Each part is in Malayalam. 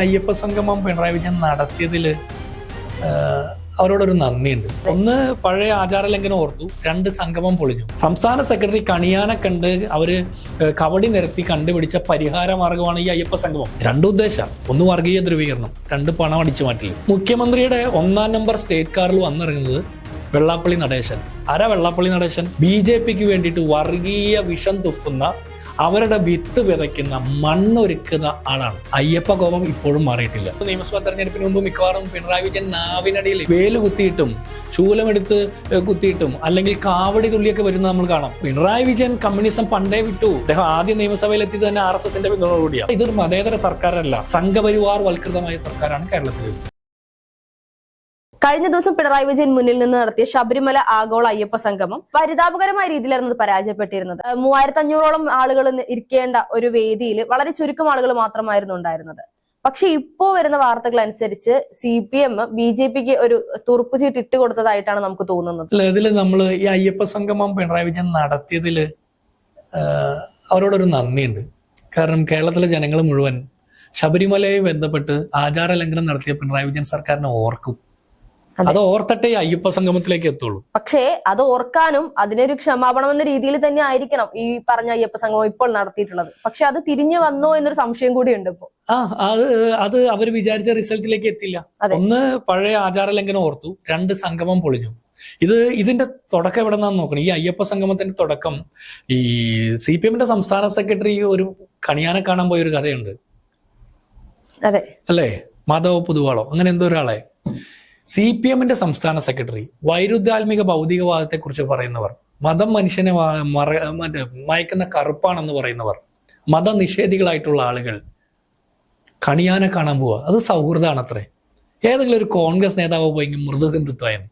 അയ്യപ്പ സംഗമം പിണറായി വിജയൻ നടത്തിയതിൽ അവരോടൊരു നന്ദിയുണ്ട്. ഒന്ന് പഴയ ആചാരലംഘനം ഓർത്തു. രണ്ട് സംഗമം പൊളിഞ്ഞു. സംസ്ഥാന സെക്രട്ടറി കണിയാനെ കണ്ട് അവർ കവടി നിരത്തി കണ്ടുപിടിച്ച പരിഹാര മാർഗമാണ് ഈ അയ്യപ്പ സംഗമം. രണ്ട് ഉദ്ദേശം. ഒന്ന് വർഗീയ ധ്രുവീകരണം. രണ്ട് പണം അടിച്ചു മാറ്റൽ മുഖ്യമന്ത്രിയുടെ ഒന്നാം നമ്പർ സ്റ്റേറ്റ് കാറിൽ വന്നിറങ്ങുന്നത് വെള്ളാപ്പള്ളി നടേശൻ. ആരാ വെള്ളാപ്പള്ളി നടേശൻ. ബി ജെ പിക്ക് വേണ്ടിയിട്ട് വർഗീയ വിഷം തുപ്പുന്ന അവരുടെ വിത്ത് വിതയ്ക്കുന്ന മണ്ണൊരുക്കുന്ന ആളാണ്. അയ്യപ്പ കോപം ഇപ്പോഴും മാറിയിട്ടില്ല. നിയമസഭാ തെരഞ്ഞെടുപ്പിന് മുമ്പ് മിക്കവാറും പിണറായി വിജയൻ നാവിനടിയിൽ വേൽ കുത്തിയിട്ടും ശൂലമെടുത്ത് കുത്തിയിട്ടും അല്ലെങ്കിൽ കാവടി തുള്ളിയൊക്കെ വരുന്നത് നമ്മൾ കാണാം. പിണറായി വിജയൻ കമ്മ്യൂണിസം പണ്ടേ വിട്ടു. അദ്ദേഹം ആദ്യ നിയമസഭയിൽ എത്തി തന്നെ ആർ എസ് എസിന്റെ പിന്തുണ കൂടിയാണ് ഇതൊരു മതേതര സർക്കാരല്ല. സംഘപരിവാർ വൽകൃതമായ സർക്കാരാണ് കേരളത്തിൽ കഴിഞ്ഞ ദിവസം പിണറായി വിജയൻ മുന്നിൽ നിന്ന് നടത്തിയ ശബരിമല ആഗോള അയ്യപ്പ സംഗമം പരിതാപകരമായ രീതിയിലായിരുന്നു പരാജയപ്പെട്ടിരുന്നത്. മൂവായിരത്തി അഞ്ഞൂറോളം ആളുകൾ ഇരിക്കേണ്ട ഒരു വേദിയിൽ വളരെ ചുരുക്കം ആളുകൾ മാത്രമായിരുന്നു ഉണ്ടായിരുന്നത്. പക്ഷെ ഇപ്പോ വരുന്ന വാർത്തകൾ അനുസരിച്ച് C P M B J പിക്ക് ഒരു തുറുപ്പ് ചീട്ട് ഇട്ട് കൊടുത്തതായിട്ടാണ് നമുക്ക് തോന്നുന്നത്. അല്ല ഇതിൽ നമ്മൾ ഈ അയ്യപ്പ സംഗമം പിണറായി വിജയൻ നടത്തിയതിൽ അവരോടൊരു നന്ദിയുണ്ട്. കാരണം കേരളത്തിലെ ജനങ്ങൾ മുഴുവൻ ശബരിമലയെ ബന്ധപ്പെട്ട് ആചാര ലംഘനം നടത്തിയ പിണറായി വിജയൻ സർക്കാരിനെ ഓർക്കും. അതെ. ഓർത്തട്ടെ അയ്യപ്പ സംഗമത്തിലേക്ക് എത്തുള്ളൂ. പക്ഷേ അത് ഓർക്കാനും അതിനൊരു ക്ഷമാപണം എന്ന രീതിയിൽ തന്നെ ആയിരിക്കണം ഈ പറഞ്ഞ അയ്യപ്പ സംഗമം ഇപ്പോൾ നടത്തിയിട്ടുള്ളത്. പക്ഷെ അത് തിരിഞ്ഞു വന്നോ എന്നൊരു സംശയം കൂടി ഉണ്ട് ഇപ്പോ. ആ അത് അത് അവർ വിചാരിച്ച റിസൾട്ടിലേക്ക് എത്തില്ല. ഒന്ന് പഴയ ആചാര ലംഘനം ഓർത്തു രണ്ട് സംഗമം പൊളിഞ്ഞു. ഇത് ഇതിന്റെ തുടക്കം എവിടെ നിന്നാന്ന് നോക്കണം. ഈ അയ്യപ്പ സംഗമത്തിന്റെ തുടക്കം ഈ സി പി എമ്മിന്റെ സംസ്ഥാന സെക്രട്ടറി ഒരു കണിയാനെ കാണാൻ പോയ ഒരു കഥയുണ്ട്. അതെ. അല്ലേ? മാധവ് പുതുവാളോ അങ്ങനെ എന്തോ ഒരാളെ. സി പി എമ്മിന്റെ സംസ്ഥാന സെക്രട്ടറി വൈരുദ്ധ്യാത്മിക ഭൗതികവാദത്തെ കുറിച്ച് പറയുന്നവർ മതം മനുഷ്യനെ മയക്കുന്ന കറുപ്പാണെന്ന് പറയുന്നവർ മതനിഷേധികളായിട്ടുള്ള ആളുകൾ കണിയാനെ കാണാൻ പോവുക അത് സൗഹൃദമാണ് അത്രേ ഏതെങ്കിലും ഒരു കോൺഗ്രസ് നേതാവ് പോയെങ്കിൽ മൃദു ഹിന്ദുത്വമാണ്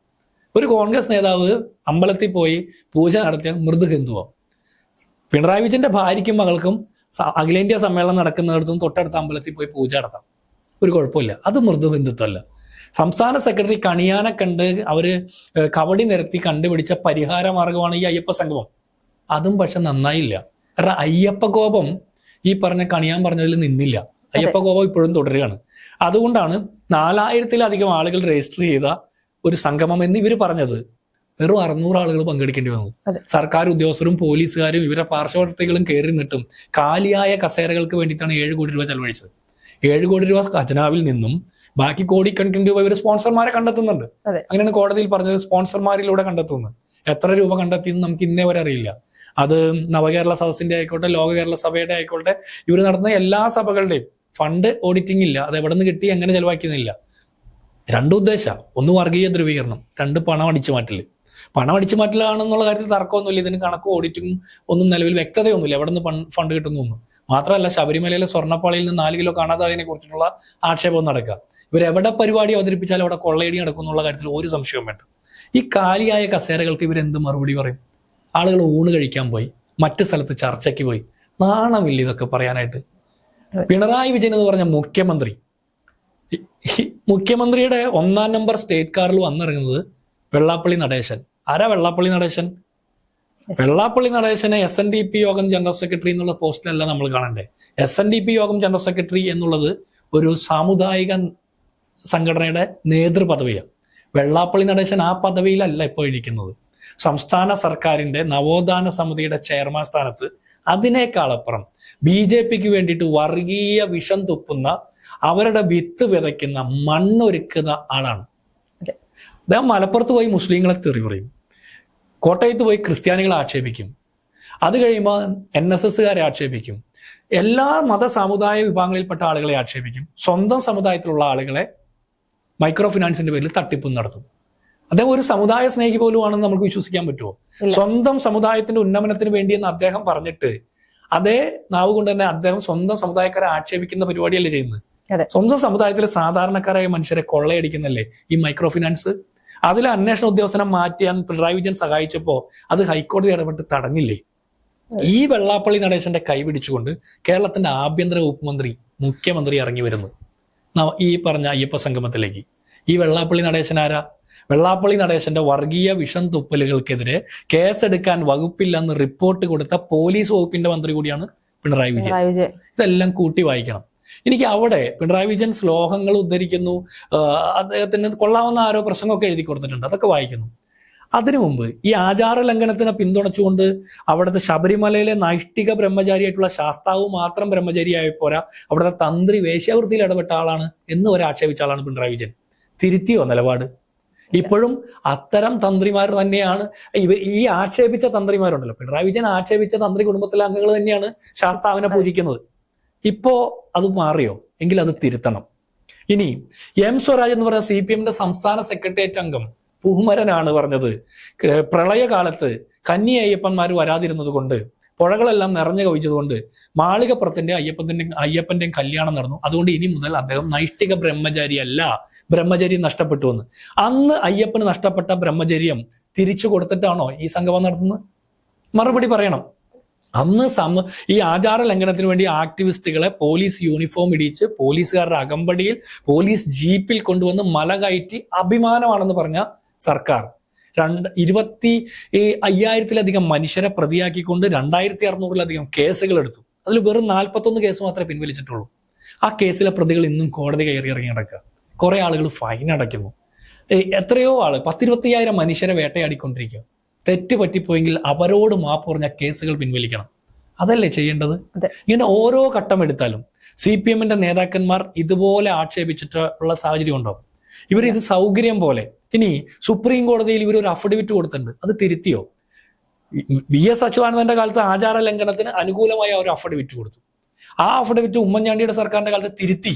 ഒരു കോൺഗ്രസ് നേതാവ് അമ്പലത്തിൽ പോയി പൂജ നടത്തിയാൽ മൃദു ഹിന്ദുവാണ് പിണറായി വിജയന്റെ ഭാര്യയ്ക്കും മകൾക്കും അഖിലേന്ത്യാ സമ്മേളനം നടക്കുന്നിടത്തും തൊട്ടടുത്ത അമ്പലത്തിൽ പോയി പൂജ നടത്താം. ഒരു കുഴപ്പമില്ല. അത് മൃദു ഹിന്ദുത്വമല്ല. സംസ്ഥാന സെക്രട്ടറി കണിയാനെ കണ്ട് അവർ കവടി നിരത്തി കണ്ടുപിടിച്ച പരിഹാര മാർഗമാണ് ഈ അയ്യപ്പ സംഗമം. അതും പക്ഷെ നന്നായില്ല. കാരണം അയ്യപ്പ കോപം ഈ പറഞ്ഞ കണിയാൻ പറഞ്ഞതിൽ നിന്നില്ല. അയ്യപ്പ കോപം ഇപ്പോഴും തുടരുകയാണ്. അതുകൊണ്ടാണ് നാലായിരത്തിലധികം ആളുകൾ രജിസ്റ്റർ ചെയ്ത ഒരു സംഗമം എന്ന് ഇവർ പറഞ്ഞത്. വെറും അറുന്നൂറ് ആളുകൾ പങ്കെടുക്കേണ്ടി വന്നു. സർക്കാർ ഉദ്യോഗസ്ഥരും പോലീസുകാരും ഇവരെ പാർശ്വവർത്തികളും കയറി നിന്നിട്ടും കാലിയായ കസേരകൾക്ക് വേണ്ടിയിട്ടാണ് ഏഴ് കോടി രൂപ ചെലവഴിച്ചത്. ഏഴ് കോടി രൂപ ഖജനാവിൽ നിന്നും ബാക്കി കോടിക്കണക്കിന് രൂപ ഇവർ സ്പോൺസർമാരെ കണ്ടെത്തുന്നുണ്ട്. അങ്ങനെയാണ് കോടതിയിൽ പറഞ്ഞത് സ്പോൺസർമാരിലൂടെ കണ്ടെത്തുന്നു എത്ര രൂപ കണ്ടെത്തിയെന്ന് നമുക്ക് ഇന്നേ വരെ അറിയില്ല. അത് നവകേരള സദസ്സിന്റെ ആയിക്കോട്ടെ ലോക കേരള സഭയുടെ ആയിക്കോട്ടെ ഇവർ നടത്തുന്ന എല്ലാ സഭകളുടെയും ഫണ്ട് ഓഡിറ്റിംഗ് ഇല്ല. അത് എവിടെ നിന്ന് കിട്ടി എങ്ങനെ ചെലവാക്കിയെന്നില്ല. രണ്ട് ഉദ്ദേശ. ഒന്ന് വർഗീയ ധ്രുവീകരണം രണ്ട് പണം അടിച്ചു മാറ്റൽ. പണം അടിച്ചു മാറ്റലാണെന്നുള്ള കാര്യത്തിൽ തർക്കമൊന്നുമില്ല. ഇതിന് കണക്കും ഓഡിറ്റിംഗും ഒന്നും നിലവിൽ വ്യക്തതയൊന്നുമില്ല. എവിടെ നിന്ന് ഫണ്ട് കിട്ടുന്നു മാത്രമല്ല ശബരിമലയിലെ സ്വർണപ്പാളിയിൽ നിന്ന് നാല് കിലോ കാണാതായതിനെ കുറിച്ചിട്ടുള്ള ആക്ഷേപം നടക്കുക. ഇവരെവിടെ പരിപാടി അവതരിപ്പിച്ചാലും അവിടെ കൊള്ളയടി നടക്കും എന്നുള്ള കാര്യത്തിൽ ഒരു സംശയവും വേണ്ട. ഈ കാലിയായ കസേരകൾക്ക് ഇവരെന്ത് മറുപടി പറയും? ആളുകൾ ഊണ് കഴിക്കാൻ പോയി മറ്റു സ്ഥലത്ത് ചർച്ചയ്ക്ക് പോയി. നാണമില്ല ഇതൊക്കെ പറയാനായിട്ട്. പിണറായി വിജയൻ എന്ന് പറഞ്ഞ മുഖ്യമന്ത്രി മുഖ്യമന്ത്രിയുടെ ഒന്നാം നമ്പർ സ്റ്റേറ്റ് കാറിൽ വന്നിറങ്ങുന്നത് വെള്ളാപ്പള്ളി നടേശൻ. ആരാ Vellappally Natesan? Vellappally നടേശനെ S N D P Yogam general secretary എന്നുള്ള പോസ്റ്റിലല്ല നമ്മൾ കാണണ്ടേ. S N D P Yogam general secretary എന്നുള്ളത് ഒരു സാമുദായിക സംഘടനയുടെ നേതൃപദവിയാണ് വെള്ളാപ്പള്ളി നടേശൻ ആ പദവിയിലല്ല ഇപ്പോൾ ഇരിക്കുന്നത്. സംസ്ഥാന സർക്കാരിന്റെ നവോത്ഥാന സമിതിയുടെ ചെയർമാൻ സ്ഥാനത്ത് അതിനേക്കാളപ്പുറം ബി ജെ പിക്ക് വേണ്ടിയിട്ട് വർഗീയ വിഷം തുപ്പുന്ന അവരുടെ വിത്ത് വിതയ്ക്കുന്ന മണ്ണൊരുക്കുന്ന ആളാണ്. അദ്ദേഹം മലപ്പുറത്ത് പോയി മുസ്ലിങ്ങളെ തെറി പറയും. കോട്ടയത്ത് പോയി ക്രിസ്ത്യാനികളെ ആക്ഷേപിക്കും. അത് കഴിയുമ്പോൾ എൻ എസ് എസ്സുകാരെ ആക്ഷേപിക്കും. എല്ലാ മത സമുദായ വിഭാഗങ്ങളിൽപ്പെട്ട ആളുകളെ ആക്ഷേപിക്കും. സ്വന്തം സമുദായത്തിലുള്ള ആളുകളെ മൈക്രോ ഫിനാൻസിന്റെ പേരിൽ തട്ടിപ്പും നടത്തും. അദ്ദേഹം ഒരു സമുദായ സ്നേഹി പോലും ആണെന്ന് നമുക്ക് വിശ്വസിക്കാൻ പറ്റുമോ? സ്വന്തം സമുദായത്തിന്റെ ഉന്നമനത്തിന് വേണ്ടിയെന്ന് അദ്ദേഹം പറഞ്ഞിട്ട് അതേ നാവ് കൊണ്ട് തന്നെ അദ്ദേഹം സ്വന്തം സമുദായക്കാരെ ആക്ഷേപിക്കുന്ന പരിപാടിയല്ലേ ചെയ്യുന്നത്? സ്വന്തം സമുദായത്തിലെ സാധാരണക്കാരായ മനുഷ്യരെ കൊള്ളയടിക്കുന്നല്ലേ ഈ മൈക്രോ ഫിനാൻസ് അതിൽ അന്വേഷണ ഉദ്യോഗസ്ഥനെ മാറ്റിയാൻ പിണറായി വിജയൻ സഹായിച്ചപ്പോ അത് ഹൈക്കോടതി ഇടപെട്ട് തടഞ്ഞില്ലേ? ഈ വെള്ളാപ്പള്ളി നടേശന്റെ കൈ പിടിച്ചുകൊണ്ട് കേരളത്തിന്റെ ആഭ്യന്തര വകുപ്പ് മന്ത്രി മുഖ്യമന്ത്രി ഇറങ്ങി വരുന്നു. ഈ പറഞ്ഞ അയ്യപ്പ സംഗമത്തിലേക്ക്. ഈ വെള്ളാപ്പള്ളി നടേശൻ ആരാ? വെള്ളാപ്പള്ളി നടേശന്റെ വർഗീയ വിഷം തുപ്പലുകൾക്കെതിരെ കേസെടുക്കാൻ വകുപ്പില്ലെന്ന് റിപ്പോർട്ട് കൊടുത്ത പോലീസ് വകുപ്പിന്റെ മന്ത്രി കൂടിയാണ് പിണറായി വിജയൻ. ഇതെല്ലാം കൂട്ടി വായിക്കണം. എനിക്ക് അവിടെ പിണറായി വിജയൻ ശ്ലോകങ്ങൾ ഉദ്ധരിക്കുന്നു. അദ്ദേഹത്തിന് കൊള്ളാവുന്ന ആരോ പ്രസംഗമൊക്കെ എഴുതി കൊടുത്തിട്ടുണ്ട്. അതൊക്കെ വായിക്കുന്നു. അതിനു മുമ്പ് ഈ ആചാര ലംഘനത്തിനെ പിന്തുണച്ചുകൊണ്ട് അവിടുത്തെ ശബരിമലയിലെ നൈഷ്ഠിക ബ്രഹ്മചാരിയായിട്ടുള്ള ശാസ്താവ് മാത്രം ബ്രഹ്മചാരിയായ പോരാ അവിടുത്തെ തന്ത്രി വേശ്യാവൃത്തിയിൽ ഇടപെട്ട ആളാണ് എന്ന് വരെ ആക്ഷേപിച്ച ആളാണ് പിണറായി വിജയൻ. തിരുത്തിയോ നിലപാട്? ഇപ്പോഴും അത്തരം തന്ത്രിമാർ തന്നെയാണ് ഇവ ഈ ആക്ഷേപിച്ച തന്ത്രിമാരുണ്ടല്ലോ. പിണറായി വിജയൻ ആക്ഷേപിച്ച തന്ത്രി കുടുംബത്തിലെ അംഗങ്ങൾ തന്നെയാണ് ശാസ്താവിനെ പൂജിക്കുന്നത്. ഇപ്പോ അത് മാറിയോ? എങ്കിൽ അത് തിരുത്തണം. ഇനി എം സ്വരാജ് എന്ന് പറയുന്ന സി പി എമ്മിന്റെ സംസ്ഥാന സെക്രട്ടേറിയറ്റ് അംഗം പൂമരനാണ് പറഞ്ഞത്. പ്രളയകാലത്ത് കന്നി അയ്യപ്പന്മാർ വരാതിരുന്നത് കൊണ്ട് പുഴകളെല്ലാം നിറഞ്ഞു കവിച്ചതുകൊണ്ട് മാളികപ്പുറത്തിന്റെ അയ്യപ്പന്റെ അയ്യപ്പന്റെയും കല്യാണം നടന്നു. അതുകൊണ്ട് ഇനി മുതൽ അദ്ദേഹം നൈഷ്ഠിക ബ്രഹ്മചാരിയല്ല. ബ്രഹ്മചര്യം നഷ്ടപ്പെട്ടു എന്ന്. അന്ന് അയ്യപ്പന് നഷ്ടപ്പെട്ട ബ്രഹ്മചര്യം തിരിച്ചു കൊടുത്തിട്ടാണോ ഈ സംഗമം നടത്തുന്നത്? മറുപടി പറയണം. അന്ന് സമ ഈ ആചാര ലംഘനത്തിന് വേണ്ടി ആക്ടിവിസ്റ്റുകളെ പോലീസ് യൂണിഫോം ഇടിച്ച് പോലീസുകാരുടെ അകമ്പടിയിൽ പോലീസ് ജീപ്പിൽ കൊണ്ടുവന്ന് മല കയറ്റി അഭിമാനമാണെന്ന് പറഞ്ഞ സർക്കാർ. രണ്ട് ഇരുപത്തി അയ്യായിരത്തിലധികം മനുഷ്യരെ പ്രതിയാക്കിക്കൊണ്ട് രണ്ടായിരത്തി അറുന്നൂറിലധികം കേസുകൾ എടുത്തു അതിൽ വെറും നാൽപ്പത്തൊന്ന് കേസ് മാത്രമേ പിൻവലിച്ചിട്ടുള്ളൂ. ആ കേസിലെ പ്രതികൾ ഇന്നും കോടതി കയറി ഇറങ്ങി നടക്കുക. കുറെ ആളുകൾ ഫൈൻ അടയ്ക്കുന്നു. എത്രയോ ആൾ പത്തിരുപത്തിയായിരം മനുഷ്യരെ വേട്ടയാടിക്കൊണ്ടിരിക്കുക. തെറ്റ് പറ്റിപ്പോയെങ്കിൽ അവരോട് മാപ്പ് പറഞ്ഞ കേസുകൾ പിൻവലിക്കണം. അതല്ലേ ചെയ്യേണ്ടത്. ഇങ്ങനെ ഓരോ ഘട്ടം എടുത്താലും സി പി എമ്മിന്റെ നേതാക്കന്മാർ ഇതുപോലെ ആക്ഷേപിച്ചിട്ടുള്ള സാഹചര്യം ഉണ്ടാവും. ഇവർ ഇത് സൗകര്യം പോലെ ഇനി സുപ്രീം കോടതിയിൽ ഇവർ ഒരു അഫിഡവിറ്റ് കൊടുത്തിട്ടുണ്ട്. അത് തിരുത്തിയോ? വി എസ് അച്യുതാനന്ദന്റെ കാലത്ത് ആചാര ലംഘനത്തിന് അനുകൂലമായ ഒരു അഫിഡവിറ്റ് കൊടുത്തു. ആ അഫിഡവിറ്റ് ഉമ്മൻചാണ്ടിയുടെ സർക്കാരിന്റെ കാലത്ത് തിരുത്തി.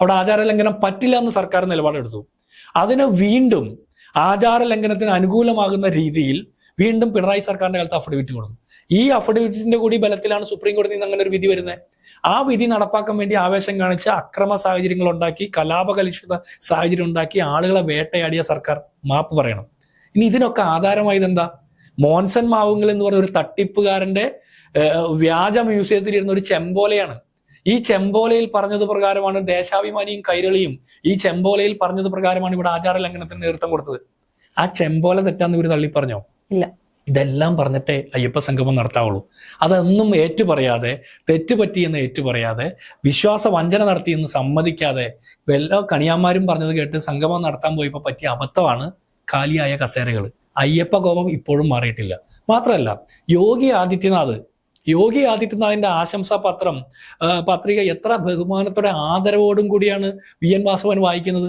അവിടെ ആചാര ലംഘനം പറ്റില്ല എന്ന് സർക്കാർ നിലപാടെടുത്തു. അതിന് വീണ്ടും ആചാര ലംഘനത്തിന് അനുകൂലമാകുന്ന രീതിയിൽ വീണ്ടും പിണറായി സർക്കാരിന്റെ കാലത്ത് അഫിഡവിറ്റ് കൊടുക്കും ഈ അഫിഡവിറ്റിന്റെ കൂടി ബലത്തിലാണ് സുപ്രീം കോടതി നിന്ന് അങ്ങനെ ഒരു വിധി വരുന്നത്. ആ വിധി നടപ്പാക്കാൻ വേണ്ടി ആവേശം കാണിച്ച് അക്രമ സാഹചര്യങ്ങൾ ഉണ്ടാക്കി കലാപകലുഷിത സാഹചര്യം ഉണ്ടാക്കി ആളുകളെ വേട്ടയാടിയ സർക്കാർ മാപ്പ് പറയണം. ഇനി ഇതിനൊക്കെ ആധാരമായത് എന്താ? മോൻസൺ മാവുങ്കൽ എന്ന് പറഞ്ഞ ഒരു തട്ടിപ്പുകാരന്റെ വ്യാജ മ്യൂസിയത്തിൽ ഇരുന്ന ഒരു ചെമ്പോലയാണ്. ഈ ചെമ്പോലയിൽ പറഞ്ഞത് പ്രകാരമാണ് ദേശാഭിമാനിയും കൈരളിയും ഈ ചെമ്പോലയിൽ പറഞ്ഞത് പ്രകാരമാണ് ഇവിടെ ആചാര ലംഘനത്തിന് നേതൃത്വം കൊടുത്തത്. ആ ചെമ്പോല തെറ്റാന്ന് ഇവർ തള്ളി പറഞ്ഞോ ഇല്ല. ഇതെല്ലാം പറഞ്ഞിട്ടേ അയ്യപ്പ സംഗമം നടത്താവുള്ളൂ. അതൊന്നും ഏറ്റുപറയാതെ പറയാതെ തെറ്റ് പറ്റിയെന്ന് ഏറ്റു പറയാതെ വിശ്വാസ വഞ്ചന നടത്തിയെന്ന് സമ്മതിക്കാതെ എല്ലാ കണിയാന്മാരും പറഞ്ഞത് കേട്ട് സംഗമം നടത്താൻ പോയപ്പോൾ പറ്റിയ അബദ്ധമാണ് കാലിയായ കസേരകൾ. അയ്യപ്പ കോപം ഇപ്പോഴും മാറിയിട്ടില്ല. മാത്രമല്ല യോഗി ആദിത്യനാഥ് യോഗി ആദിത്യനാഥിന്റെ ആശംസാ പത്രം പത്രിക എത്ര ബഹുമാനത്തോടെ ആദരവോടും കൂടിയാണ് വി എൻ വാസവൻ വായിക്കുന്നത്.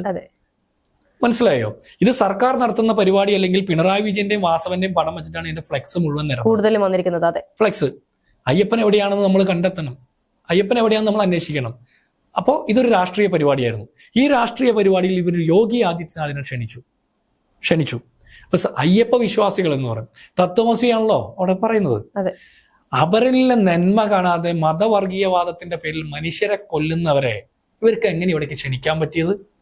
മനസ്സിലായോ? ഇത് സർക്കാർ നടത്തുന്ന പരിപാടി അല്ലെങ്കിൽ പിണറായി വിജയന്റെയും വാസവന്റെയും പടം വെച്ചിട്ടാണ് ഇതിന്റെ ഫ്ലെക്സ് മുഴുവൻ നിറം കൂടുതലും വന്നിരിക്കുന്നത് അതെ. ഫ്ലെക്സ് അയ്യപ്പൻ എവിടെയാണെന്ന് നമ്മൾ കണ്ടെത്തണം. അയ്യപ്പൻ എവിടെയാണെന്ന് നമ്മൾ അന്വേഷിക്കണം. അപ്പോൾ ഇതൊരു രാഷ്ട്രീയ പരിപാടിയായിരുന്നു. ഈ രാഷ്ട്രീയ പരിപാടിയിൽ ഇവർ യോഗി ആദിത്യനാഥിനെ ക്ഷണിച്ചു. ക്ഷണിച്ചു. അയ്യപ്പ വിശ്വാസികൾ എന്ന് പറയും. തത്വമസിയാണല്ലോ അവിടെ പറയുന്നത്. അവരിലെ നന്മ കാണാതെ മതവർഗീയവാദത്തിന്റെ പേരിൽ മനുഷ്യരെ കൊല്ലുന്നവരെ ഇവർക്ക് എങ്ങനെ ഇവിടേക്ക് ക്ഷണിക്കാൻ പറ്റിയത്?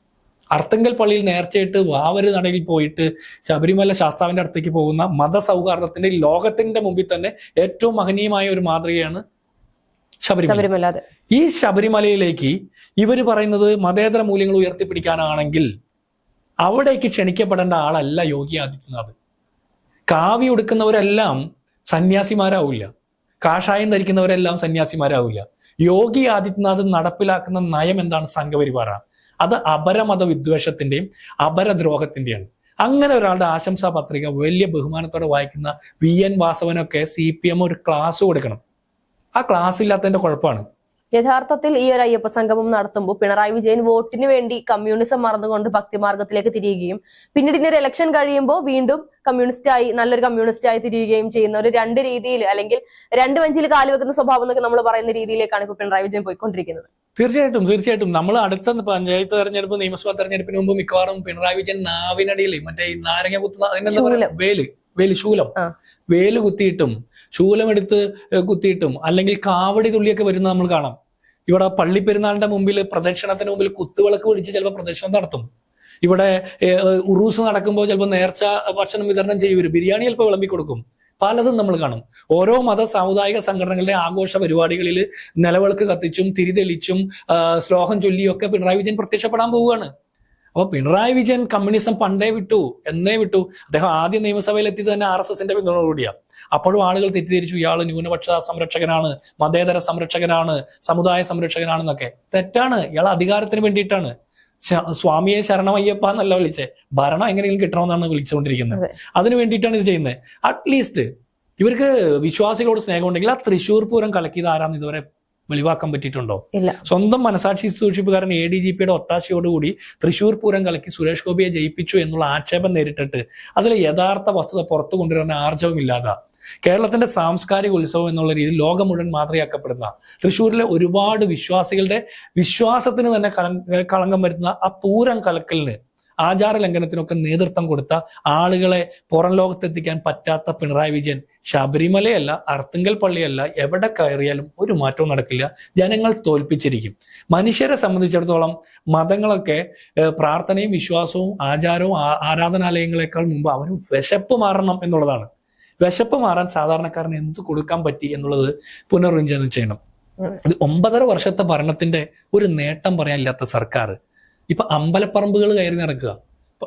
അർത്തങ്കൽ പള്ളിയിൽ നേർച്ചയിട്ട് വാവര് നടയിൽ പോയിട്ട് ശബരിമല ശാസ്താവിന്റെ അടുത്തേക്ക് പോകുന്ന മതസൗഹാർദ്ദത്തിന്റെ ലോകത്തിന്റെ മുമ്പിൽ തന്നെ ഏറ്റവും മഹനീയമായ ഒരു മാതൃകയാണ് ശബരിമല. ഈ ശബരിമലയിലേക്ക് ഇവർ പറയുന്നത് മതേതര മൂല്യങ്ങൾ ഉയർത്തിപ്പിടിക്കാനാണെങ്കിൽ അവിടേക്ക് ക്ഷണിക്കപ്പെടേണ്ട ആളല്ല യോഗി ആദിത്യനാഥ്. കാവി ഉടുക്കുന്നവരെല്ലാം സന്യാസിമാരാവില്ല. കാഷായം ധരിക്കുന്നവരെല്ലാം സന്യാസിമാരാവില്ല. യോഗി ആദിത്യനാഥ് നടപ്പിലാക്കുന്ന നയം എന്താണ് സംഘപരിവാറ അത് അപരമത വിദ്വേഷത്തിന്റെയും അപരദ്രോഹത്തിന്റെയാണ്. അങ്ങനെ ഒരാളുടെ ആശംസാ പത്രിക വലിയ ബഹുമാനത്തോടെ വായിക്കുന്ന വി എൻ വാസവനൊക്കെ സി പി എം ഒരു ക്ലാസ് കൊടുക്കണം. ആ ക്ലാസ് ഇല്ലാത്തതിന്റെ കുഴപ്പമാണ്. യഥാർത്ഥത്തിൽ ഈ ഒരു അയ്യപ്പ സംഗമം നടത്തുമ്പോൾ പിണറായി വിജയൻ വോട്ടിന് വേണ്ടി കമ്മ്യൂണിസം മറന്നുകൊണ്ട് ഭക്തിമാർഗത്തിലേക്ക് തിരിയുകയും പിന്നീട് ഇനി ഒരു ഇലക്ഷൻ കഴിയുമ്പോൾ വീണ്ടും കമ്മ്യൂണിസ്റ്റായി നല്ലൊരു കമ്മ്യൂണിസ്റ്റായി തിരിയുകയും ചെയ്യുന്ന ഒരു രണ്ട് രീതിയിൽ അല്ലെങ്കിൽ രണ്ട് വഞ്ചിയിൽ കാലുവെക്കുന്ന സ്വഭാവം എന്നൊക്കെ നമ്മൾ പറയുന്ന രീതിയിലേക്കാണ് ഇപ്പൊ പിണറായി വിജയൻ പോയിക്കൊണ്ടിരിക്കുന്നത്. തീർച്ചയായിട്ടും തീർച്ചയായിട്ടും. നമ്മൾ അടുത്ത പഞ്ചായത്ത് തെരഞ്ഞെടുപ്പ് നിയമസഭാ തെരഞ്ഞെടുപ്പിന് മുമ്പ് മിക്കവാറും പിണറായി വിജയൻ നാവിനടിയിൽ മറ്റേ നാരങ്ങ കുത്തുന്ന. വേൽ. വേൽ ശൂലം. വേൽ കുത്തിയിട്ടും ശൂലം എടുത്ത് കുത്തിയിട്ടും അല്ലെങ്കിൽ കാവടി തുള്ളിയൊക്കെ വരുന്നത് നമ്മൾ കാണാം. ഇവിടെ പള്ളിപ്പെരുന്നാളിന്റെ മുമ്പിൽ പ്രദക്ഷിണത്തിന് മുമ്പിൽ കുത്തുവിളക്ക് പിടിച്ച് ചിലപ്പോൾ പ്രദക്ഷിണം നടത്തും. ഇവിടെ ഉറൂസ് നടക്കുമ്പോൾ ചിലപ്പോൾ നേർച്ച ഭക്ഷണം വിതരണം ചെയ്യും ബിരിയാണി ചിലപ്പോൾ വിളമ്പി കൊടുക്കും. പലതും നമ്മൾ കാണും. ഓരോ മത സാമുദായിക സംഘടനകളുടെ ആഘോഷ പരിപാടികളിൽ നിലവിളക്ക് കത്തിച്ചും തിരിതെളിച്ചും ശ്ലോകം ചൊല്ലിയും ഒക്കെ പിണറായി വിജയൻ പ്രത്യക്ഷപ്പെടാൻ പോവുകയാണ്. അപ്പൊ പിണറായി വിജയൻ കമ്മ്യൂണിസം പണ്ടേ വിട്ടു എന്നേ വിട്ടു. അദ്ദേഹം ആദ്യം നിയമസഭയിൽ എത്തിയത് തന്നെ ആർ എസ് എസിന്റെ പിന്തുണയോടുകൂടിയാണ് അപ്പോഴും ആളുകൾ തെറ്റിദ്ധരിച്ചു ഇയാൾ ന്യൂനപക്ഷ സംരക്ഷകനാണ് മതേതര സംരക്ഷകനാണ് സമുദായ സംരക്ഷകനാണെന്നൊക്കെ. തെറ്റാണ് ഇയാൾ അധികാരത്തിന് വേണ്ടിയിട്ടാണ്. സ്വാമിയെ ശരണമയ്യപ്പ എന്നല്ല വിളിച്ചേ ഭരണം എങ്ങനെയെങ്കിലും കിട്ടണമെന്നാണ് വിളിച്ചുകൊണ്ടിരിക്കുന്നത്. അതെ. അതിനു വേണ്ടിയിട്ടാണ് ഇത് ചെയ്യുന്നത്. അറ്റ്ലീസ്റ്റ് ഇവർക്ക് വിശ്വാസികളോട് സ്നേഹമുണ്ടെങ്കിൽ ആ തൃശ്ശൂർ പൂരം കലക്കിയത് ആരാന്ന് ഇതുവരെ വെളിവാക്കാൻ പറ്റിയിട്ടുണ്ടോ? സ്വന്തം മനസാക്ഷി സൂക്ഷിപ്പുകാരൻ എ ഡി ജി പിയുടെ ഒത്താശയോടുകൂടി തൃശൂർ പൂരം കലക്കി സുരേഷ് ഗോപിയെ ജയിപ്പിച്ചു എന്നുള്ള ആക്ഷേപം നേരിട്ടിട്ട് അതിലെ യഥാർത്ഥ വസ്തുത പുറത്തു കൊണ്ടുവരുന്ന ആർജവും ഇല്ലാതെ. കേരളത്തിന്റെ സാംസ്കാരിക ഉത്സവം എന്നുള്ള രീതിയിൽ ലോകം മുഴുവൻ മാതൃയാക്കപ്പെടുന്ന തൃശ്ശൂരിലെ ഒരുപാട് വിശ്വാസികളുടെ വിശ്വാസത്തിന് തന്നെ കളങ്കം വരുത്തുന്ന ആ പൂരം കലക്കലിന് ആചാര ലംഘനത്തിനൊക്കെ നേതൃത്വം കൊടുത്ത ആളുകളെ പുറം ലോകത്തെത്തിക്കാൻ പറ്റാത്ത പിണറായി വിജയൻ ശബരിമലയല്ല അർത്തുങ്കൽ പള്ളിയല്ല എവിടെ കയറിയാലും ഒരു മാറ്റവും നടക്കില്ല. ജനങ്ങൾ തോൽപ്പിച്ചിരിക്കും. മനുഷ്യരെ സംബന്ധിച്ചിടത്തോളം മതങ്ങളൊക്കെ പ്രാർത്ഥനയും വിശ്വാസവും ആചാരവും ആരാധനാലയങ്ങളെക്കാൾ മുമ്പ് അവന് വിശപ്പ് മാറണം എന്നുള്ളതാണ്. വിശപ്പ് മാറാൻ സാധാരണക്കാരന് എന്ത് കൊടുക്കാൻ പറ്റി എന്നുള്ളത് പുനർവിചനം ചെയ്യണം. ഇത് ഒമ്പതര വർഷത്തെ ഭരണത്തിന്റെ ഒരു നേട്ടം പറയാനില്ലാത്ത സർക്കാർ. ഇപ്പൊ അമ്പലപ്പറമ്പുകൾ കയറി നടക്കുക.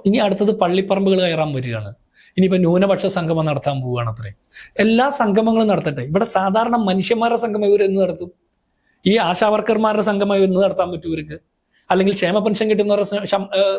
ഇനി അടുത്തത് പള്ളിപ്പറമ്പുകൾ കയറാൻ വരികയാണ്. ഇനിയിപ്പോ ന്യൂനപക്ഷ സംഗമം നടത്താൻ പോവുകയാണ് അത്രേ. എല്ലാ സംഗമങ്ങളും നടത്തട്ടെ. ഇവിടെ സാധാരണ മനുഷ്യന്മാരുടെ സംഗമം ഇവർ എന്ന് നടത്തും. ഈ ആശാവർക്കർമാരുടെ സംഗമം എന്ന് നടത്താൻ പറ്റും ഇവർക്ക്. അല്ലെങ്കിൽ ക്ഷേമ പെൻഷൻ കിട്ടുന്നവരുടെ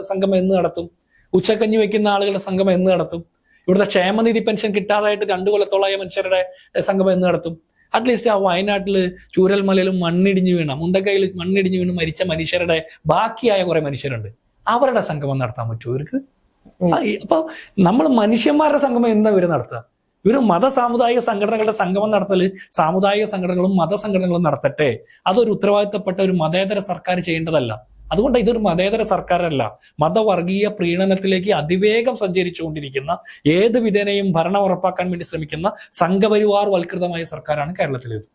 സംഗമം എന്ന് നടത്തും. ഉച്ചക്കഞ്ഞി വെക്കുന്ന ആളുകളുടെ സംഗമം എന്ന് നടത്തും. ഇവിടുത്തെ ക്ഷേമനിധി പെൻഷൻ കിട്ടാതായിട്ട് രണ്ടു കൊല്ലത്തോളായ മനുഷ്യരുടെ സംഗമം എന്ന് നടത്തും. അറ്റ്ലീസ്റ്റ് ആ വയനാട്ടിൽ ചൂരൽമലയിലും മണ്ണിടിഞ്ഞു വീണ മുണ്ടക്കയിൽ മണ്ണിടിഞ്ഞു വീണ് മരിച്ച മനുഷ്യരുടെ ബാക്കിയായ കുറെ മനുഷ്യരുണ്ട്. അവരുടെ സംഗമം നടത്താൻ പറ്റുമോ ഇവർക്ക്? അപ്പൊ നമ്മൾ മനുഷ്യന്മാരുടെ സംഗമം എന്താ ഇവർ നടത്തുക? ഇവർ മത സാമുദായിക സംഘടനകളുടെ സംഗമം നടത്തൽ സാമുദായിക സംഘടനകളും മതസംഘടനകളും നടത്തട്ടെ. അതൊരു ഉത്തരവാദിത്തപ്പെട്ട ഒരു മതേതര സർക്കാർ ചെയ്യേണ്ടതല്ല. അതുകൊണ്ട് ഇതൊരു മതേതര സർക്കാരല്ല. മതവർഗീയ പ്രീണനത്തിലേക്ക് അതിവേഗം സഞ്ചരിച്ചുകൊണ്ടിരിക്കുന്ന ഏത് വിധേനയും ഭരണം ഉറപ്പാക്കാൻ വേണ്ടി ശ്രമിക്കുന്ന സംഘപരിവാർ വൽകൃതമായ സർക്കാരാണ് കേരളത്തിലേത്.